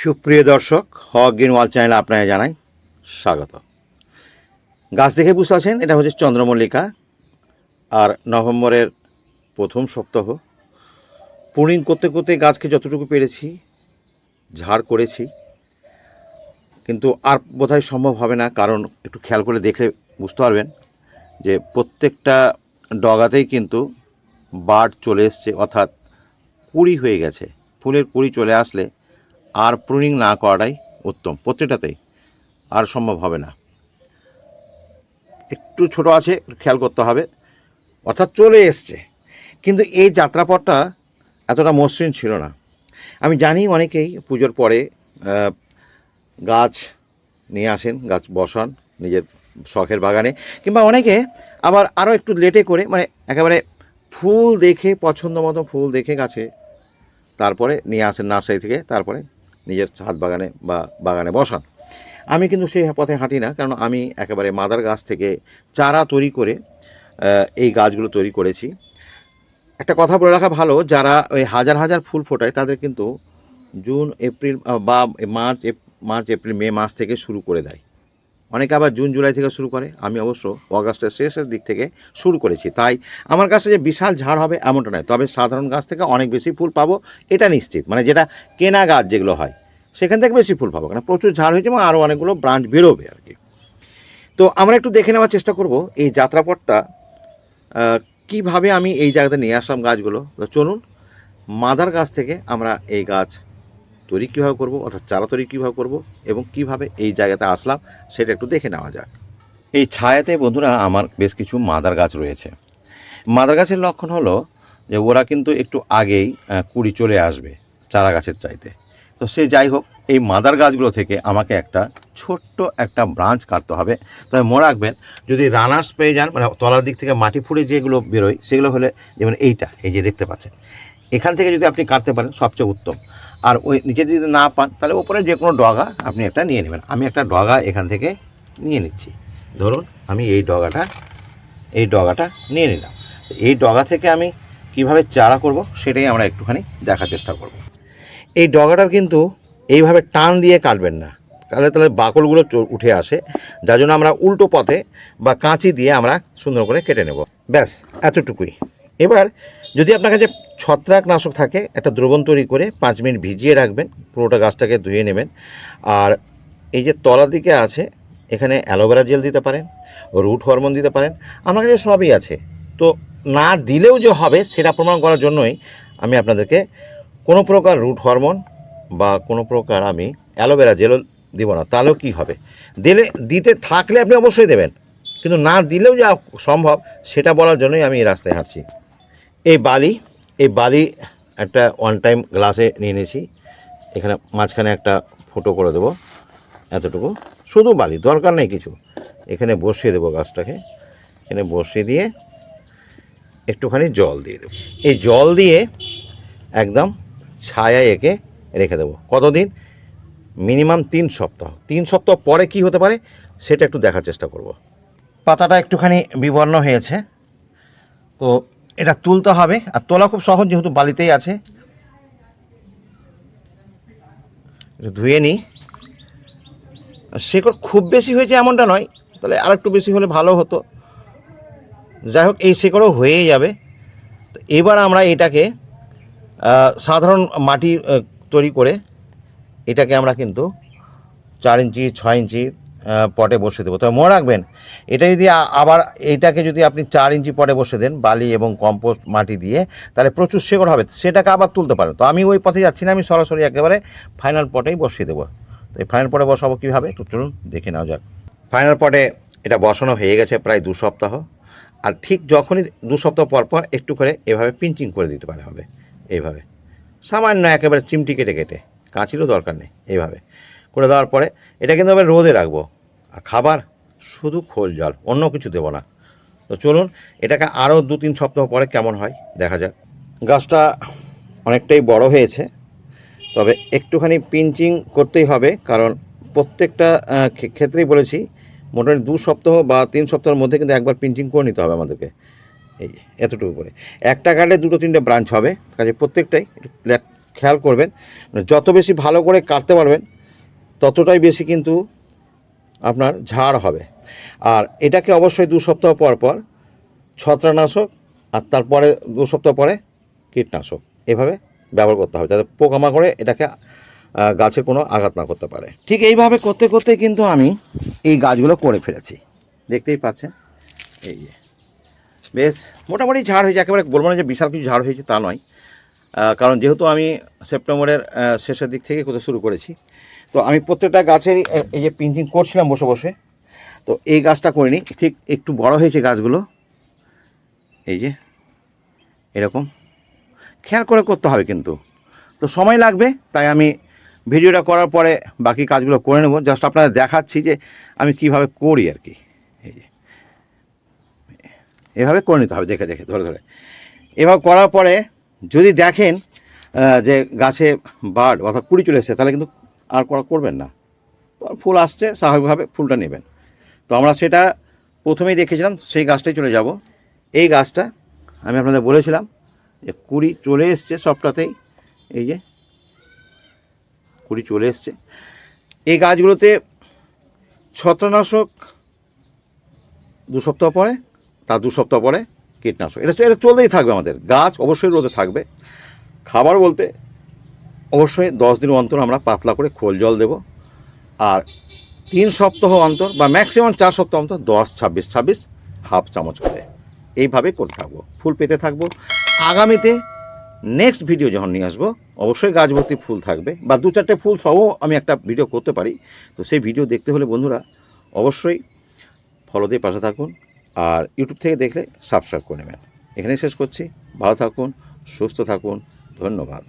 সুপ্রিয় দর্শক, হক গ্রিন ওয়াল চ্যানেলে আপনাকে জানাই স্বাগত। গাছ দেখে বুঝতে পারছেন, এটা হচ্ছে চন্দ্রমল্লিকা, আর নভেম্বরের প্রথম সপ্তাহ। পুরিং করতে করতে গাছকে যতটুকু পেরেছি, ঝাড় করেছি, কিন্তু আর বোধহয় সম্ভব হবে না, কারণ একটু খেয়াল করে দেখলে বুঝতে পারবেন যে প্রত্যেকটা ডগাতেই কিন্তু বার্ড চলে এসছে, অর্থাৎ কুড়ি হয়ে গেছে। ফুলের কুড়ি চলে আসলে আর প্রুনিং না করাটাই উত্তম। প্রত্যেকটাতেই। আর সম্ভব হবে না। একটু ছোট আছে, খেয়াল করতে হবে। অর্থাৎ চলে এসছে। কিন্তু এই যাত্রাপথটা এতটা মসৃণ ছিল না। আমি জানি অনেকেই পুজোর পরে গাছ নিয়ে আসেন, গাছ বসান নিজের শখের বাগানে, কিংবা অনেকে আবার আরও একটু লেটে করে মানে একেবারে ফুল দেখে পছন্দ মতো ফুল দেখে গাছে তারপরে নিয়ে আসেন নার্সারি থেকে, তারপরে নিজের ছাদ বাগানে বা বাগানে বসান। আমি কিন্তু সেই পথে হাঁটি না, কারণ আমি একেবারে মাদার গাছ থেকে চারা তৈরি করে এই গাছগুলো তৈরি করেছি। একটা কথা বলে রাখা ভালো, যারা ওই হাজার হাজার ফুল ফোটায় তাদের কিন্তু জুন, এপ্রিল বা মার্চ মার্চ, এপ্রিল, মে মাস থেকে শুরু করে দেয়। অনেকে আবার জুন, জুলাই থেকে শুরু করে। আমি অবশ্য অগাস্টের শেষের দিক থেকে শুরু করেছি। তাই আমার কাছে যে বিশাল ঝাড় হবে এমনটা নয়। তবে সাধারণ গাছ থেকে অনেক বেশি ফুল পাবো, এটা নিশ্চিত। মানে যেটা কেনা গাছ যেগুলো হয়, সেখান থেকে বেশি ফুল পাবো। কারণ প্রচুর ঝাড় হয়েছে এবং আরও অনেকগুলো ব্রাঞ্চ বেরোবে আর কি। তো আমরা একটু দেখে নেওয়ার চেষ্টা করব এই যাত্রাপথটা কীভাবে আমি এই জায়গাতে নিয়ে আসলাম গাছগুলো। তো চলুন, মাদার গাছ থেকে আমরা এই গাছ তৈরি কীভাবে করব, অর্থাৎ চারা তৈরি কীভাবে করব এবং কীভাবে এই জায়গাতে আসলাম সেটা একটু দেখে নেওয়া যাক। এই ছায়াতে বন্ধুরা আমার বেশ কিছু মাদার গাছ রয়েছে। মাদার গাছের লক্ষণ হলো যে ওরা কিন্তু একটু আগেই কুড়ি চলে আসবে চারা গাছের চাইতে। তো সে যাই হোক, এই মাদার গাছগুলো থেকে আমাকে একটা ছোট্ট একটা ব্রাঞ্চ কাটতে হবে। তবে মনে রাখবেন, যদি রানার্স পেয়ে যান মানে তলার দিক থেকে মাটি ফুড়ে যেগুলো বেরোয়, সেগুলো হলে যেমন এইটা, এই যে দেখতে পাচ্ছেন এখান থেকে যদি আপনি কাটতে পারেন, সবচেয়ে উত্তম। আর ওই নিচে যদি না পান, তাহলে ওপরে যে কোনো ডগা আপনি একটা নিয়ে নেবেন। আমি একটা ডগা এখান থেকে নিয়ে নিচ্ছি। ধরুন, আমি এই ডগাটা এই ডগাটা নিয়ে নিলাম। এই ডগা থেকে আমি কীভাবে চারা করব, সেটাই আমরা একটুখানি দেখার চেষ্টা করব। এই ডগাটার কিন্তু এইভাবে টান দিয়ে কাটবেন না। তাহলে তাহলে বাকলগুলো উঠে আসে। যার জন্য আমরা উল্টো পথে বা কাঁচি দিয়ে আমরা সুন্দর করে কেটে নেব। ব্যাস, এতটুকুই। এবার যদি আপনার কাছে ছত্রাকনাশক থাকে, একটা দ্রবণ তৈরি করে পাঁচ মিনিট ভিজিয়ে রাখবেন, পুরোটা গাছটাকে ধুয়ে নেবেন। আর এই যে তলার দিকে আছে, এখানে অ্যালোভেরা জেল দিতে পারেন, রুট হরমোন দিতে পারেন, আমার কাছে সবই আছে। তো না দিলেও যে হবে, সেটা প্রমাণ করার জন্যই আমি আপনাদেরকে কোনো প্রকার রুট হরমোন বা কোনো প্রকার আমি অ্যালোভেরা জেলও দিব না, তাহলেও কী হবে? দিলে, দিতে থাকলে আপনি অবশ্যই দেবেন, কিন্তু না দিলেও যা সম্ভব, সেটা বলার জন্যই আমি এই রাস্তায় হাঁটছি। এই বালি এই বালি একটা ওয়ান টাইম গ্লাসে নিয়ে নিয়েছি। এখানে মাঝখানে একটা ফুটো করে দেবো, এতটুকু। শুধু বালি, দরকার নেই কিছু। এখানে বসিয়ে দেবো গাছটাকে। এখানে বসিয়ে দিয়ে একটুখানি জল দিয়ে দেবো। এই জল দিয়ে একদম ছায়া এঁকে রেখে দেবো। কতদিন? মিনিমাম তিন সপ্তাহ। তিন সপ্তাহ পরে কি হতে পারে সেটা একটু দেখার চেষ্টা করব। পাতাটা একটুখানি বিবর্ণ হয়েছে। তো এটা তুলতে হবে, আর তোলা খুব সহজ যেহেতু বালিতেই আছে। ধুয়ে নিই। শেকড় খুব বেশি হয়েছে এমনটা নয়, তাহলে আর একটু বেশি হলে ভালো হতো। যাই হোক, এই শেকড়ও হয়েই যাবে। তো এবার আমরা এটাকে সাধারণ মাটি তৈরি করে এটাকে আমরা কিন্তু চার ইঞ্চি, ছয় ইঞ্চি পটে বসে দেবো। তবে মনে রাখবেন, এটা যদি আবার এইটাকে যদি আপনি চার ইঞ্চি পটে বসে দেন, বালি এবং কম্পোস্ট মাটি দিয়ে, তাহলে প্রচুর শেকড় হবে। সেটাকে আবার তুলতে পারেন। তো আমি ওই পথে যাচ্ছি না, আমি সরাসরি একেবারে ফাইনাল পটেই বসিয়ে দেবো। তো এই ফাইনাল পটে বসাবো কীভাবে? একটু চলুন, দেখে নেওয়া যাক। ফাইনাল পটে এটা বসানো হয়ে গেছে প্রায় দু সপ্তাহ। আর ঠিক যখনই দু সপ্তাহ পর পর একটু করে এভাবে পিঞ্চিং করে দিতে পারে হবে। এইভাবে। সামান্য একেবারে চিমটি কেটে কেটে। কাঁচিরও দরকার নেই, এইভাবে। করে দেওয়ার পরে এটা কিন্তু আমি রোদে রাখব। আর খাবার শুধু খোল, জল, অন্য কিছু দেবো না। তো চলুন, এটাকে আরও দু তিন সপ্তাহ পরে কেমন হয় দেখা যাক। গাছটা অনেকটাই বড় হয়েছে, তবে একটুখানি পিঞ্চিং করতেই হবে, কারণ প্রত্যেকটা ক্ষেত্রেই বলেছি, মোটামুটি দু সপ্তাহ বা তিন সপ্তাহের মধ্যে কিন্তু একবার পিঞ্চিং করে নিতে হবে আমাদেরকে। এই এতটুকু করে। একটা কাটলে দুটো, তিনটে ব্রাঞ্চ হবে কাজে প্রত্যেকটাই খেয়াল করবেন। মানে যত বেশি ভালো করে কাটতে পারবেন ততটাই বেশি কিন্তু আপনার ঝাড় হবে। আর এটাকে অবশ্যই দু সপ্তাহ পর পর ছত্রাকনাশক আর তারপরে দু সপ্তাহ পরে কীটনাশক এভাবে ব্যবহার করতে হবে যাতে পোকামাকড়ে এটাকে গাছের কোনো আঘাত না করতে পারে। ঠিক এইভাবে করতে করতে কিন্তু আমি এই গাছগুলো করে ফেলেছি। দেখতেই পাচ্ছেন? এই যে। বেশ, মোটামুটি ঝাড় হয়েছে। একেবারে বলব না যে বিশাল কিছু ঝাড় হয়েছে তা নয়। কারণ যেহেতু আমি সেপ্টেম্বরের শেষের দিক থেকে করতে শুরু করেছি তো আমি প্রত্যেকটা গাছেরই এ- এই যে প্রিন্টিং করছিলাম বসে বসে, তো এই গাছটা করিনি, ঠিক একটু বড় হয়েছে গাছগুলো, এই যে, এরকম। খেয়াল করে করতে হবে কিন্তু। তো সময় লাগবে, তাই আমি ভিডিওটা করার পরে বাকি কাজগুলো করে নেব। জাস্ট আপনাদের দেখাচ্ছি যে আমি কীভাবে করি আর কি। এই যে, এভাবে করে নিতে হবে, দেখে দেখে, ধরে ধরে। এভাবে করার পরে যদি দেখেন যে গাছে বার্ড অর্থাৎ কুড়ি চলে এসেছে, তাহলে কিন্তু আর করা করবেন না। ফুল আসছে, স্বাভাবিকভাবে ফুলটা নেবেন। তো আমরা সেটা প্রথমেই দেখেছিলাম, সেই গাছটাই চলে যাব। এই গাছটা আমি আপনাদের বলেছিলাম যে কুড়ি চলে এসছে সবটাতেই। এই যে কুড়ি চলে এসছে। এই গাছগুলোতে ছত্রনাশক দু সপ্তাহ পরে, তার দু সপ্তাহ পরে কীটনাশক। এটা এটা চলতেই থাকবে আমাদের। গাছ অবশ্যই রোদে থাকবে। খাবার বলতে অবশ্যই দশ দিন অন্তর আমরা পাতলা করে খোল জল দেব। আর তিন সপ্তাহ অন্তর বা ম্যাক্সিমাম চার সপ্তাহ অন্তর দশ, ছাব্বিশ ছাব্বিশ হাফ চামচ করে। এইভাবে করতে থাকব। ফুল পেতে থাকব। আগামীতে নেক্সট ভিডিও যখন নিয়ে আসব, অবশ্যই গাছ ভর্তি ফুল থাকবে বা দু চারটে ফুল সহও আমি একটা ভিডিও করতে পারি। তো সেই ভিডিও দেখতে হলে বন্ধুরা অবশ্যই ফলো দিয়ে পাশে থাকুন আর ইউটিউব থেকে দেখলে সাবস্ক্রাইব করে নেবেন। এখানেই শেষ করছি। ভালো থাকুন, সুস্থ থাকুন। ধন্যবাদ।